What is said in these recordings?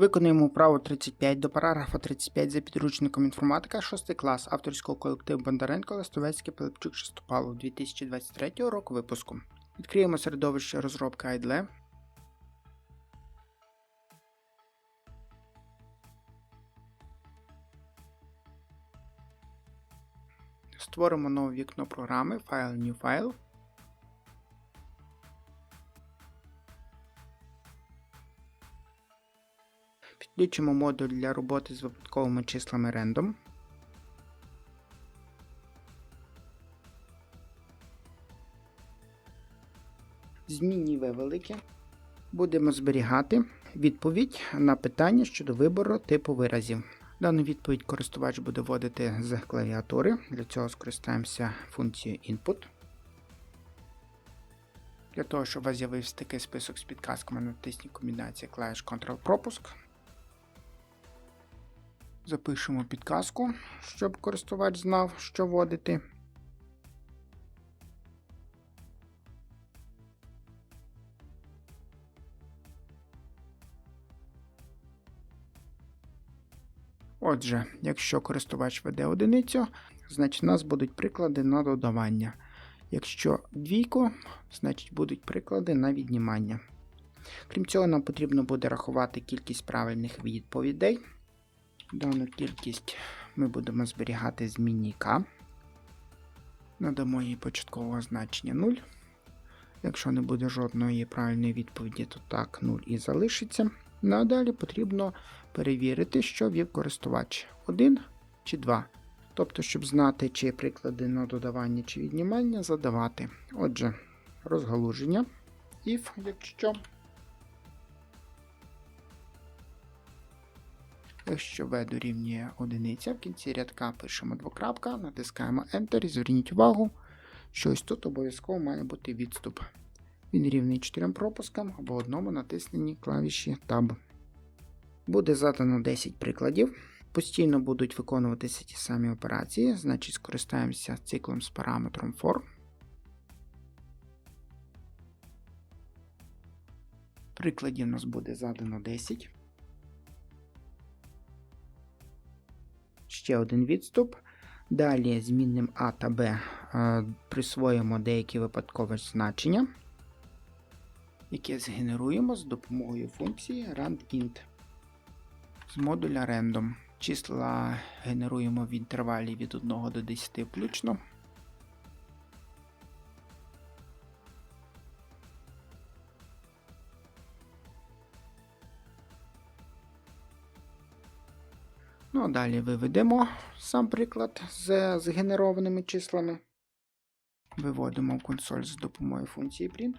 Виконуємо вправу 35 до параграфа 35 за підручником інформатика 6 клас авторського колективу Бондаренко Листовецький Пилипчук Шестопалов 2023 року випуску. Відкриємо середовище розробки IDLE. Створимо нове вікно програми File New File. Підключимо модуль для роботи з випадковими числами Random. Змінні В велике. Будемо зберігати відповідь на питання щодо вибору типу виразів. Дану відповідь користувач буде вводити з клавіатури. Для цього скористаємося функцією Input. Для того, щоб у вас з'явився такий список з підказками, натисніть комбінація клавіш Ctrl-пропуск. Запишемо підказку, щоб користувач знав, що вводити. Отже, якщо користувач веде одиницю, значить у нас будуть приклади на додавання. Якщо двійку, значить будуть приклади на віднімання. Крім цього, нам потрібно буде рахувати кількість правильних відповідей. Дану кількість ми будемо зберігати змінній k. Надамо їй початкового значення 0. Якщо не буде жодної правильної відповіді, то так 0 і залишиться. Ну а далі потрібно перевірити, що вів користувач 1 чи 2. Тобто, щоб знати, чи приклади на додавання чи віднімання задавати. Отже, розгалуження. If, якщо. Якщо v дорівнює одиниця, в кінці рядка пишемо двокрапка, натискаємо Enter і зверніть увагу, що ось тут обов'язково має бути відступ. Він рівний 4 пропускам або одному натисненні клавіші Tab. Буде задано 10 прикладів. Постійно будуть виконуватися ті самі операції, значить скористаємося циклом з параметром for. Прикладів у нас буде задано 10. Ще один відступ. Далі змінним А та Б е, присвоїмо деякі випадкові значення, які згенеруємо з допомогою функції randint з модуля random. Числа генеруємо в інтервалі від 1 до 10 включно. Ну, далі виведемо сам приклад з згенерованими числами. Виводимо консоль з допомогою функції print.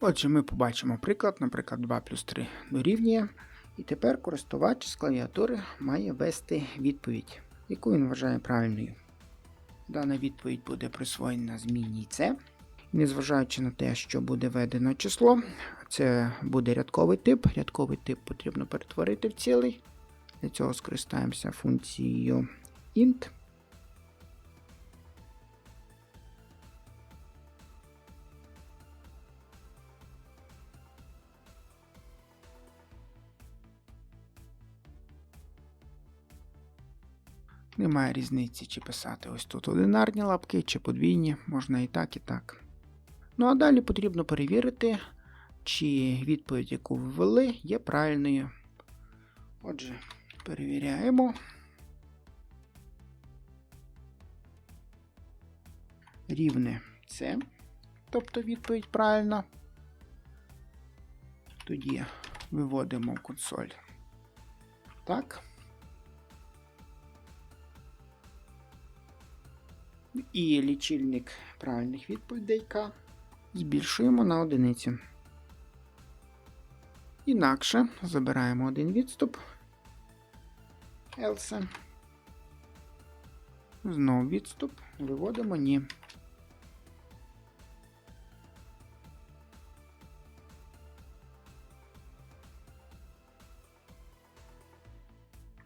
Отже, ми побачимо приклад, наприклад, 2 плюс 3 дорівнює. І тепер користувач з клавіатури має ввести відповідь, яку він вважає правильною. Дана відповідь буде присвоєна змінній C. Незважаючи на те, що буде введено число, це буде рядковий тип. Рядковий тип потрібно перетворити в цілий. Для цього скористаємося функцією int. Немає різниці, чи писати ось тут одинарні лапки, чи подвійні, можна і так, і так. Ну а далі потрібно перевірити, чи відповідь, яку ви ввели, є правильною. Отже, перевіряємо. Рівне це, тобто відповідь правильна. Тоді виводимо консоль. Так. І лічильник правильних відповідей К збільшуємо на одиницю. Інакше забираємо один відступ. Else. Знову відступ. Виводимо ні.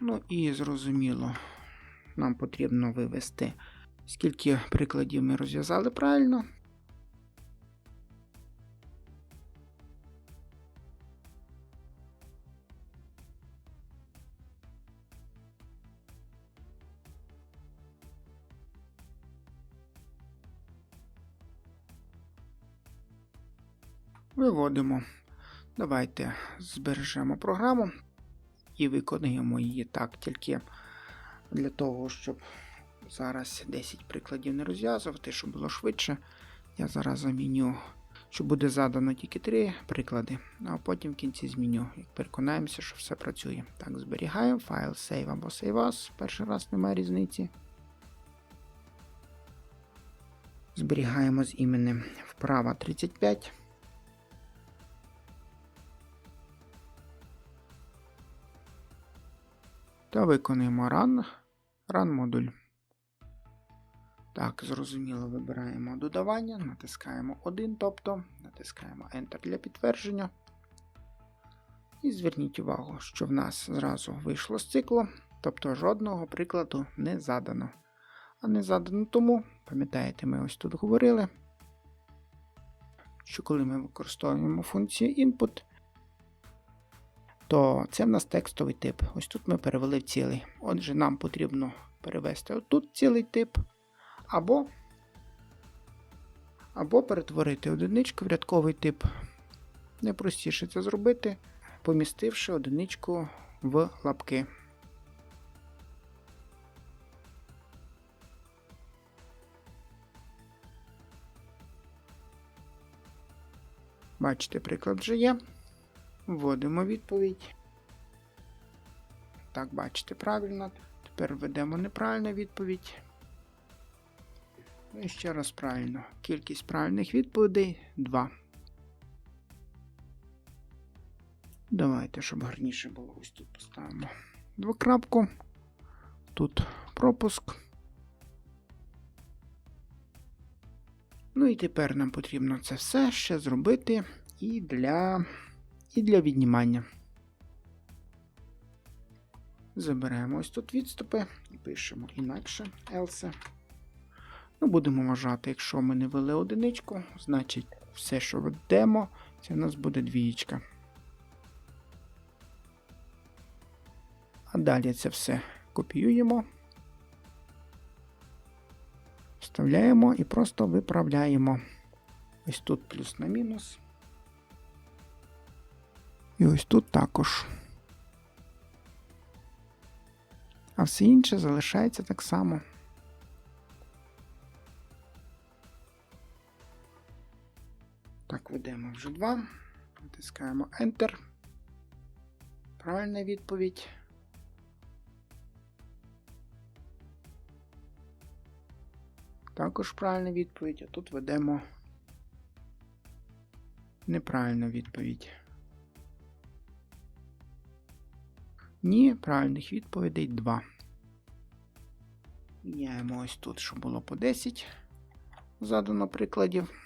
Ну і зрозуміло, нам потрібно вивести, скільки прикладів ми розв'язали правильно. Виводимо. Давайте збережемо програму і виконуємо її так, тільки для того, щоб зараз 10 прикладів не розв'язувати, щоб було швидше. Я зараз заміню, що буде задано тільки 3 приклади, а потім в кінці зміню. Як переконаємося, що все працює. Так, зберігаємо файл save або save as. Перший раз немає різниці. Зберігаємо з іменем вправа 35. Та виконуємо run, run модуль. Так, зрозуміло, вибираємо додавання, натискаємо 1, тобто натискаємо Enter для підтвердження. І зверніть увагу, що в нас зразу вийшло з циклу, тобто жодного прикладу не задано. А не задано тому, пам'ятаєте, ми ось тут говорили, що коли ми використовуємо функцію input, то це в нас текстовий тип. Ось тут ми перевели в цілий. Отже, нам потрібно перевести отут цілий тип, або або перетворити одиничку в рядковий тип. Найпростіше це зробити, помістивши одиничку в лапки. Бачите, приклад вже є. Вводимо відповідь. Так, бачите, правильно. Тепер введемо неправильну відповідь. Ну і ще раз правильно. Кількість правильних відповідей 2. Давайте, щоб гарніше було, ось тут поставимо двокрапку. Тут пропуск. Ну і тепер нам потрібно це все ще зробити і для і для віднімання. Забираємо ось тут відступи і пишемо інакше else. Ну, Будемо вважати, якщо ми не ввели одиничку, значить все, що ведемо, це в нас буде двієчка. А далі це все копіюємо, вставляємо і просто виправляємо. Ось тут плюс на мінус. І ось тут також. А все інше залишається так само. Вже два. Натискаємо Enter. Правильна відповідь. Також правильна відповідь, а тут ведемо неправильну відповідь. Ні, правильних відповідей 2. Міняємо ось тут, щоб було по 10. Задано прикладів.